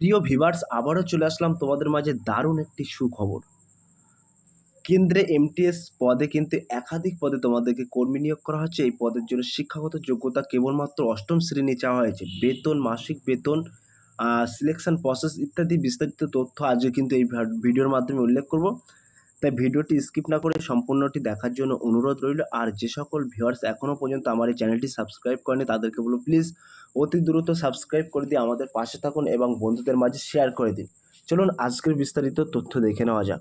প্রিয় ভিভার্স আবারও চলে আসলাম তোমাদের মাঝে দারুণ একটি সুখবর। কেন্দ্রে এমটিএস পদে কিন্তু একাধিক পদে তোমাদেরকে কর্মী নিয়োগ করা হয়েছে এই পদের জন্য শিক্ষাগত যোগ্যতা কেবলমাত্র অষ্টম শ্রেণি চাওয়া হয়েছে। বেতন, মাসিক বেতন সিলেকশন প্রসেস ইত্যাদি বিস্তারিত তথ্য আজকে কিন্তু এই ভিডিওর মাধ্যমে উল্লেখ করব। তাই ভিডিওটি স্কিপ না করে সম্পূর্ণটি দেখার জন্য অনুরোধ রইল। আর যে সকল ভিউয়ার্স এখনও পর্যন্ত আমার এই চ্যানেলটি সাবস্ক্রাইব করেনি, তাদেরকে বলো প্লিজ অতি দ্রুত সাবস্ক্রাইব করে দিয়ে আমাদের পাশে থাকুন এবং বন্ধুদের মাঝে শেয়ার করে দিন। চলুন আজকের বিস্তারিত তথ্য দেখে নেওয়া যাক।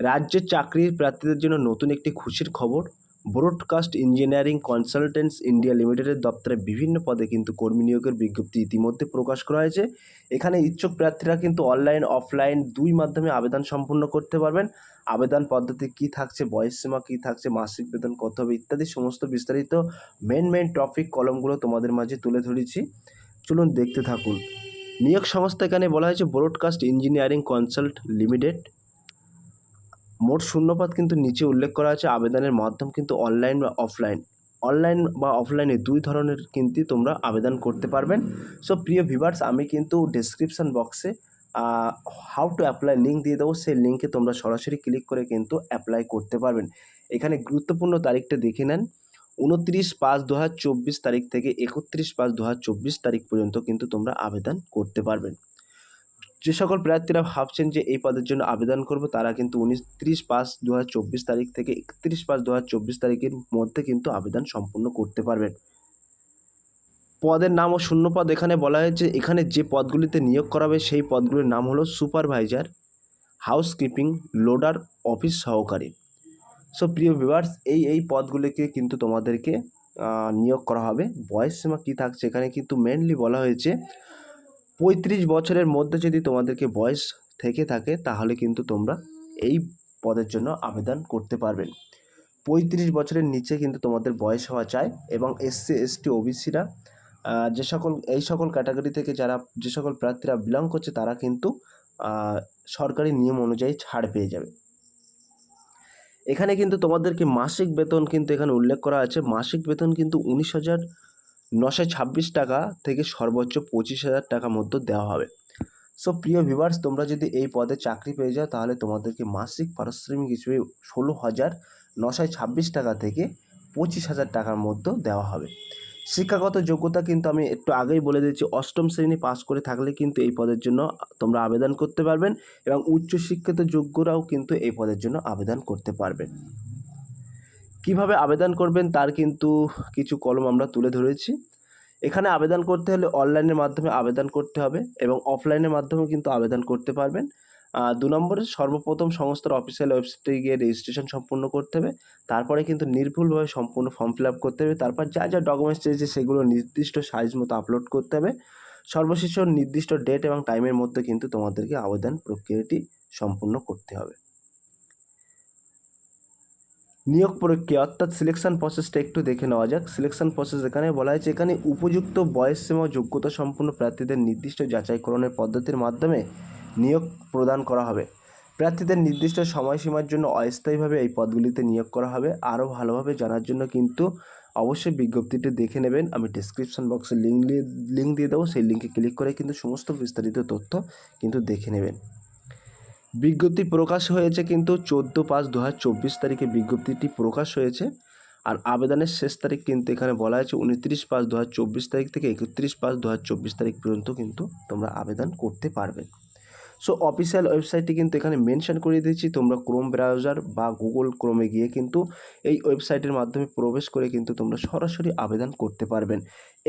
রাজ্যের চাকরির প্রার্থীদের জন্য নতুন একটি খুশির খবর। ব্রডকাস্ট ইঞ্জিনিয়ারিং কনসালটেন্টস ইন্ডিয়া লিমিটেডের দপ্তরে বিভিন্ন পদে কিন্তু কর্মী নিয়োগের বিজ্ঞপ্তি ইতিমধ্যে প্রকাশ করা হয়েছে। এখানে ইচ্ছুক প্রার্থীরা কিন্তু অনলাইন, অফলাইন দুই মাধ্যমে আবেদন সম্পূর্ণ করতে পারবেন। আবেদন পদ্ধতি কী থাকছে বয়সসীমা কী থাকছে, মাসিক বেতন কত হবে ইত্যাদি সমস্ত বিস্তারিত মেন মেন টপিক কলমগুলো তোমাদের মাঝে তুলে ধরেছি। চলুন দেখতে থাকুন। নিয়োগ সংস্থা এখানে বলা হয়েছে ব্রডকাস্ট ইঞ্জিনিয়ারিং কনসাল্ট লিমিটেড। মোট শূন্যপদ কিন্তু নিচে উল্লেখ করা আছে। আবেদনের মাধ্যম কিন্তু অনলাইন বা অফলাইন। অনলাইন বা অফলাইনে দুই ধরনের কিন্তু তোমরা আবেদন করতে পারবেন। সো প্রিয় ভিভার্স আমি কিন্তু ডেসক্রিপশন বক্সে হাউ টু অ্যাপ্লাই লিঙ্ক দিয়ে দেবো। সেই লিঙ্কে তোমরা সরাসরি ক্লিক করে কিন্তু অ্যাপ্লাই করতে পারবেন। এখানে গুরুত্বপূর্ণ তারিখটা দেখে নেন। উনত্রিশ পাঁচ দু তারিখ থেকে একত্রিশ পাঁচ দু তারিখ পর্যন্ত কিন্তু তোমরা আবেদন করতে পারবেন। যে সকল প্রার্থীরা ভাবছেন যে এই পদের জন্য আবেদন করবে, তারা কিন্তু উনত্রিশ পাঁচ দু তারিখ থেকে একত্রিশ পাঁচ দু তারিখের মধ্যে কিন্তু আবেদন সম্পূর্ণ করতে পারবেন। পদের নাম ও শূন্যপদ এখানে বলা হয়েছে। এখানে যে পদগুলিতে নিয়োগ করা হবে, সেই পদগুলির নাম হলো সুপারভাইজার, হাউসকিপিং, লোডার, অফিস সহকারী। সো প্রিয় ভিভার্স এই এই পদগুলিকে কিন্তু তোমাদেরকে নিয়োগ করা হবে। বয়স সীমা কী থাকছে? এখানে কিন্তু মেনলি বলা হয়েছে পঁয়ত্রিশ বছরের মধ্যে যদি তোমাদেরকে বয়স থেকে থাকে, তাহলে কিন্তু তোমরা এই পদের জন্য আবেদন করতে পারবেন পঁয়ত্রিশ বছরের নিচে কিন্তু তোমাদের বয়স হওয়া চাই এবং এসসি এসটি ওবিসিরা যে সকল, এই সকল ক্যাটাগরি থেকে যারা, যে সকল প্রার্থীরা বিলং করছে, তারা কিন্তু সরকারি নিয়ম অনুযায়ী ছাড় পেয়ে যাবে। এখানে কিন্তু তোমাদেরকে মাসিক বেতন কিন্তু এখানে উল্লেখ করা আছে। মাসিক বেতন কিন্তু উনিশ হাজার নশো ছাব্বিশ টাকা থেকে সর্বোচ্চ পঁচিশ হাজার টাকার মধ্যে দেওয়া হবে। সো প্রিয় ভিভার্স তোমরা যদি এই পদে চাকরি পেয়ে যাও, তাহলে তোমাদেরকে মাসিক পারিশ্রমিক হিসেবে ষোলো হাজার নশো ছাব্বিশ টাকা থেকে পঁচিশ হাজার টাকার মধ্যে দেওয়া হবে। শিক্ষাগত যোগ্যতা কিন্তু আমি একটু আগেই বলে দিয়েছি, অষ্টম শ্রেণি পাস করে থাকলে কিন্তু এই পদের জন্য তোমরা আবেদন করতে পারবেন এবং উচ্চশিক্ষিত যোগ্যরাও কিন্তু এই পদের জন্য আবেদন করতে পারবেন। কীভাবে আবেদন করবেন তার কিন্তু কিছু কলম আমরা তুলে ধরেছি। এখানে আবেদন করতে হলে অনলাইনের মাধ্যমে আবেদন করতে হবে এবং অফলাইনের মাধ্যমেও কিন্তু আবেদন করতে পারবেন। দু নম্বরে সর্বপ্রথম সংস্থার অফিসিয়াল ওয়েবসাইটে গিয়ে রেজিস্ট্রেশন সম্পূর্ণ করতে হবে। তারপরে কিন্তু নির্ভুলভাবে সম্পূর্ণ ফর্ম ফিল আপ করতে হবে। তারপর যা যা ডকুমেন্টস চেয়েছে সেগুলো নির্দিষ্ট সাইজ মতো আপলোড করতে হবে। সর্বশেষ নির্দিষ্ট ডেট এবং টাইমের মধ্যে কিন্তু তোমাদেরকে আবেদন প্রক্রিয়াটি সম্পূর্ণ করতে হবে। নিয়োগ প্রক্রিয়া, অর্থাৎ সিলেকশন প্রসেসটা একটু দেখে নেওয়া যাক। সিলেকশন প্রসেস এখানে বলা হয়েছে, এখানে উপযুক্ত বয়স সীমা যোগ্যতা সম্পন্ন প্রার্থীদের নির্দিষ্ট যাচাইকরণের পদ্ধতির মাধ্যমে নিয়োগ প্রদান করা হবে। প্রার্থীদের নির্দিষ্ট সময়সীমার জন্য অস্থায়ীভাবে এই পদগুলিতে নিয়োগ করা হবে। আরও ভালোভাবে জানার জন্য কিন্তু অবশ্যই বিজ্ঞপ্তিটি দেখে নেবেন। আমি ডিসক্রিপশন বক্সে লিঙ্ক লিঙ্ক দিয়ে দেবো। সেই লিঙ্কে ক্লিক করে কিন্তু সমস্ত বিস্তারিত তথ্য কিন্তু দেখে নেবেন। বিজ্ঞপ্তি প্রকাশ হয়েছে কিন্তু চোদ্দ পাঁচ দু তারিখে বিজ্ঞপ্তিটি প্রকাশ হয়েছে আর আবেদনের শেষ তারিখ কিন্তু এখানে বলা হয়েছে উনত্রিশ পাঁচ দু তারিখ থেকে একত্রিশ পাঁচ দু তারিখ পর্যন্ত কিন্তু তোমরা আবেদন করতে পারবে। সো অফিসিয়াল ওয়েবসাইটটি কিন্তু এখানে মেনশন করে দিয়েছি। তোমরা ক্রোম ব্রাউজার বা গুগল ক্রোমে গিয়ে কিন্তু এই ওয়েবসাইটের মাধ্যমে প্রবেশ করে কিন্তু তোমরা সরাসরি আবেদন করতে পারবেন।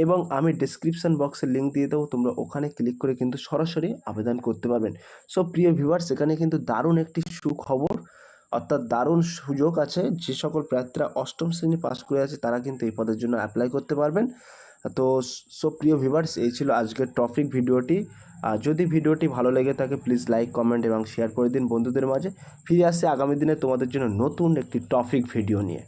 এবং আমি ডিসক্রিপশন বক্সে লিঙ্ক দিয়ে দেবো। তোমরা ওখানে ক্লিক করে কিন্তু সরাসরি আবেদন করতে পারবেন। সো প্রিয় ভিউয়ার্স এখানে কিন্তু দারুণ একটি সুখবর, অর্থাৎ দারুণ সুযোগ আছে। যে সকল প্রার্থীরা অষ্টম শ্রেণি পাস করে আছে, তারা কিন্তু এই পদের জন্য অ্যাপ্লাই করতে পারবেন। তো সো প্রিয় ভিউয়ার্স এই ছিল আজকের টপিক ভিডিওটি আর যদি ভিডিওটি ভালো লেগে থাকে প্লিজ লাইক কমেন্ট এবং শেয়ার করে দিন বন্ধুদের মাঝে। ফিরে আসছে আগামী দিনে তোমাদের জন্য নতুন একটি টপিক ভিডিও নিয়ে।